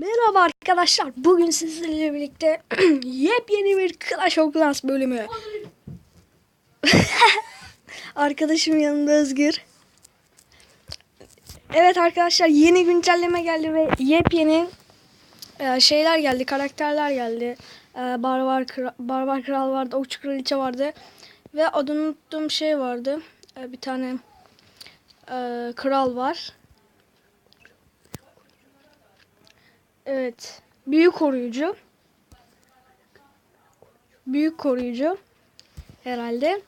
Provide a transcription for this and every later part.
Merhaba arkadaşlar. Bugün sizlerle birlikte yepyeni bir Clash of Clans bölümü. Arkadaşım yanında Özgür. Evet arkadaşlar yeni güncelleme geldi ve yepyeni e, şeyler geldi, karakterler geldi. E, Barbar, Kra- Barbar Kral vardı, Okçu Kraliçe vardı. Ve adını unuttuğum şey vardı. E, bir tane kral var. Evet. Büyük koruyucu. Büyük koruyucu. Herhalde.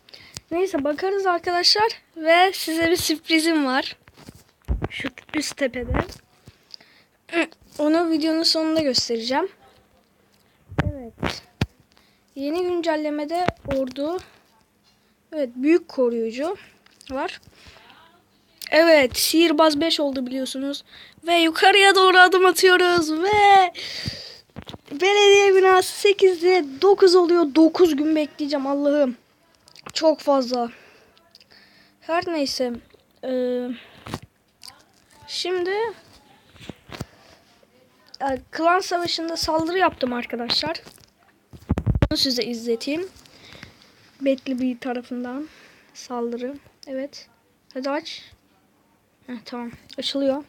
Neyse bakarız arkadaşlar. Ve size bir sürprizim var. Şu üst tepede. Onu videonun sonunda göstereceğim. Evet. Yeni güncellemede ordu. Evet büyük koruyucu var. Evet, sihirbaz 5 oldu biliyorsunuz. Ve yukarıya doğru adım atıyoruz ve belediye binası 8'de 9 oluyor. 9 gün bekleyeceğim Allah'ım. Çok fazla. Her neyse. Ee, şimdi e, klan savaşında saldırı yaptım arkadaşlar. Bunu size izleteyim. Bekli bir tarafından saldırı. Evet. Hadi aç. Heh, tamam. Açılıyor.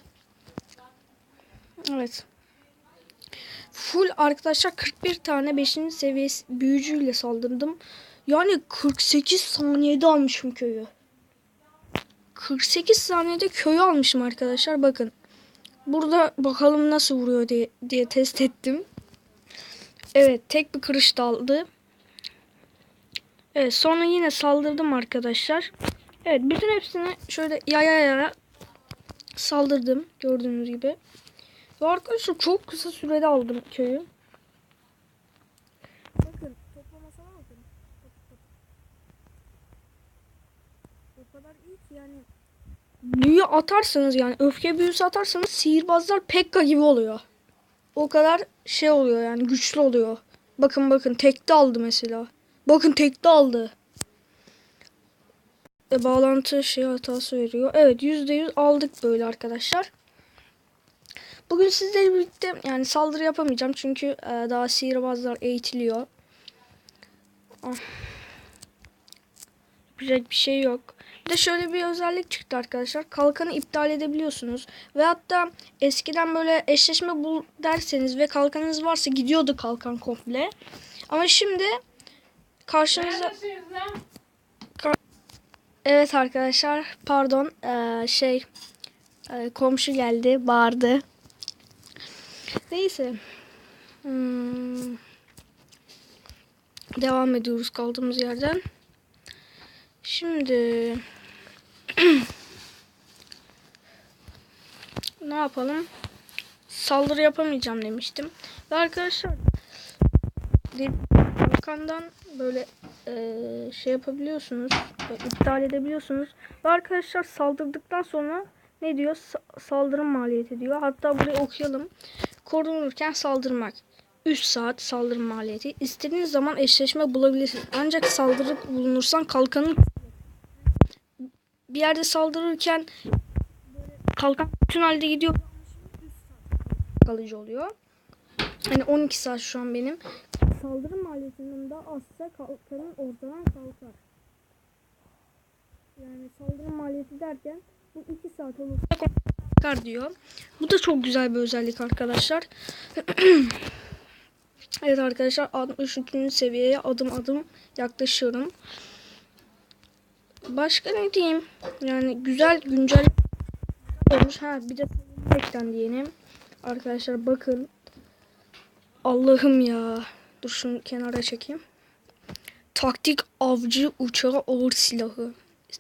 Evet. Full arkadaşlar 41 tane 5. seviyesi büyücüyle saldırdım. Yani 48 saniyede almışım köyü. 48 saniyede köyü almışım arkadaşlar. Bakın. Burada bakalım nasıl vuruyor diye, diye test ettim. Evet tek bir kırış daldı. Evet sonra yine saldırdım arkadaşlar. Evet bütün hepsini şöyle yaya yaya saldırdım gördüğünüz gibi. Ve arkadaşlar çok kısa sürede aldım köyü. Bakın toplamasına bakın. O kadar iyi ki yani. Büyü atarsanız yani öfke büyüsü atarsanız sihirbazlar Pekka gibi oluyor. O kadar şey oluyor yani güçlü oluyor. Bakın bakın tekte aldı mesela. Bakın tekte aldı. E, bağlantı şey hatası veriyor. Evet %100 aldık böyle arkadaşlar. Bugün sizlerle birlikte yani saldırı yapamayacağım çünkü e, daha sihirbazlar eğitiliyor. Ah. Bir şey yok. Bir de şöyle bir özellik çıktı arkadaşlar. Kalkanı iptal edebiliyorsunuz. Ve hatta eskiden böyle eşleşme bul derseniz ve kalkanınız varsa gidiyordu kalkan komple. Ama şimdi karşınıza... Evet arkadaşlar pardon ee, şey ee, komşu geldi bağırdı. Neyse. Hmm. Devam ediyoruz kaldığımız yerden. Şimdi ne yapalım? Saldırı yapamayacağım demiştim. Ve arkadaşlar Bakandan böyle eee, şey yapabiliyorsunuz. böyle iptal edebiliyorsunuz. Ve arkadaşlar saldırdıktan sonra ne diyor? Sa- saldırı maliyeti diyor. Hatta burayı okuyalım. Korunurken saldırmak. 3 saat saldırı maliyeti. İstediğiniz zaman eşleşme bulabilirsiniz. Ancak saldırıp bulunursan kalkanın bir yerde saldırırken kalkan bütün halde gidiyor. Kalıcı oluyor. Hani 12 saat şu an benim. Saldırı maliyetinden daha azsa kalkanın ortadan kalkar. Yani saldırı maliyeti derken bu 2 saat olursa kalkar diyor. Bu da çok güzel bir özellik arkadaşlar. evet arkadaşlar 63. seviyeye adım adım yaklaşıyorum. Başka ne diyeyim? Yani güzel güncel olmuş. Ha bir de eklendi yeni. Arkadaşlar bakın. Allah'ım ya. Dur şunu kenara çekeyim. Taktik avcı uçağı ağır silahı.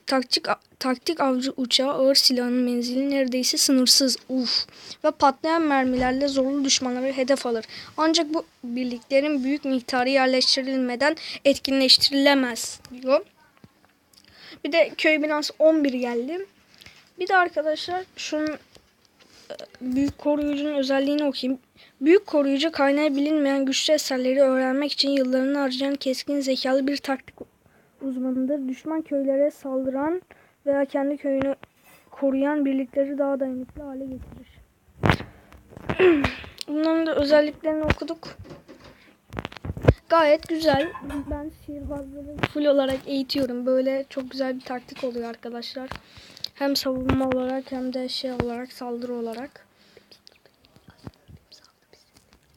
Taktik taktik avcı uçağı ağır silahının menzili neredeyse sınırsız. Uf. Ve patlayan mermilerle zorlu düşmanları hedef alır. Ancak bu birliklerin büyük miktarı yerleştirilmeden etkinleştirilemez diyor. Bir de köy binası 11 geldi. Bir de arkadaşlar şunun büyük koruyucunun özelliğini okuyayım. Büyük koruyucu kaynağı bilinmeyen güçlü eserleri öğrenmek için yıllarını harcayan keskin zekalı bir taktik uzmanıdır. Düşman köylere saldıran veya kendi köyünü koruyan birlikleri daha dayanıklı hale getirir. bunların da özelliklerini okuduk. Gayet güzel. Ben sihirbazları full olarak eğitiyorum. Böyle çok güzel bir taktik oluyor arkadaşlar. Hem savunma olarak hem de şey olarak saldırı olarak.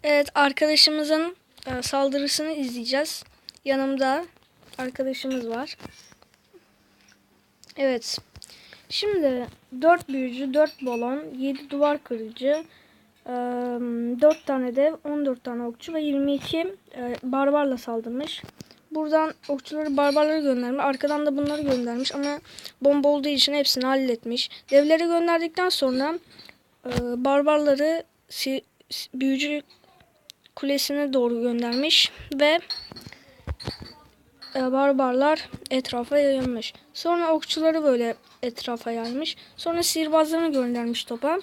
Evet arkadaşımızın e, saldırısını izleyeceğiz. Yanımda arkadaşımız var. Evet. Şimdi 4 büyücü, 4 balon, 7 duvar kırıcı, 4 tane dev, 14 tane okçu ve 22 e, barbarla saldırmış. Buradan okçuları barbarları göndermiş. Arkadan da bunları göndermiş ama bomba olduğu için hepsini halletmiş. Devleri gönderdikten sonra e, barbarları si, büyücü kulesine doğru göndermiş ve e, barbarlar etrafa yayılmış. Sonra okçuları böyle etrafa yaymış. Sonra sihirbazlarını göndermiş topa.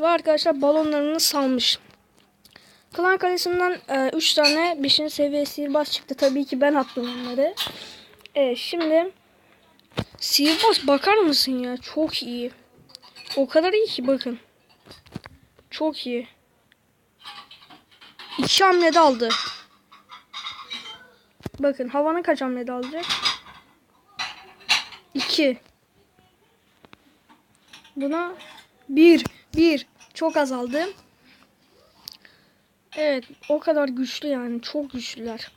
Ve arkadaşlar balonlarını salmış. Klan Kalesi'nden 3 tane 5. seviye sihirbaz çıktı. Tabii ki ben attım onları. Evet şimdi sihirbaz bakar mısın ya? Çok iyi. O kadar iyi ki bakın. Çok iyi. İki hamlede aldı. Bakın havanın kaç hamlede alacak? İki. Buna bir. Bir. Çok azaldı. Evet o kadar güçlü yani. Çok güçlüler.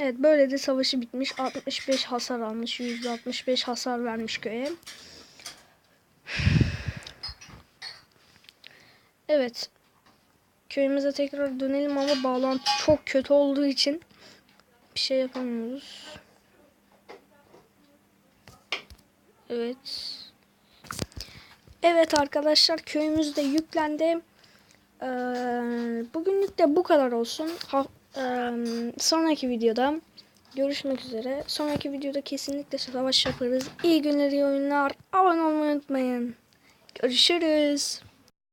Evet böyle de savaşı bitmiş. 65 hasar almış. %65 hasar vermiş köye. Evet. Köyümüze tekrar dönelim ama bağlantı çok kötü olduğu için bir şey yapamıyoruz. Evet. Evet arkadaşlar köyümüz de yüklendi. Ee, bugünlük de bu kadar olsun. Ha, eee, sonraki videoda görüşmek üzere. Sonraki videoda kesinlikle savaş yaparız. İyi günler, iyi oyunlar. Abone olmayı unutmayın. Görüşürüz.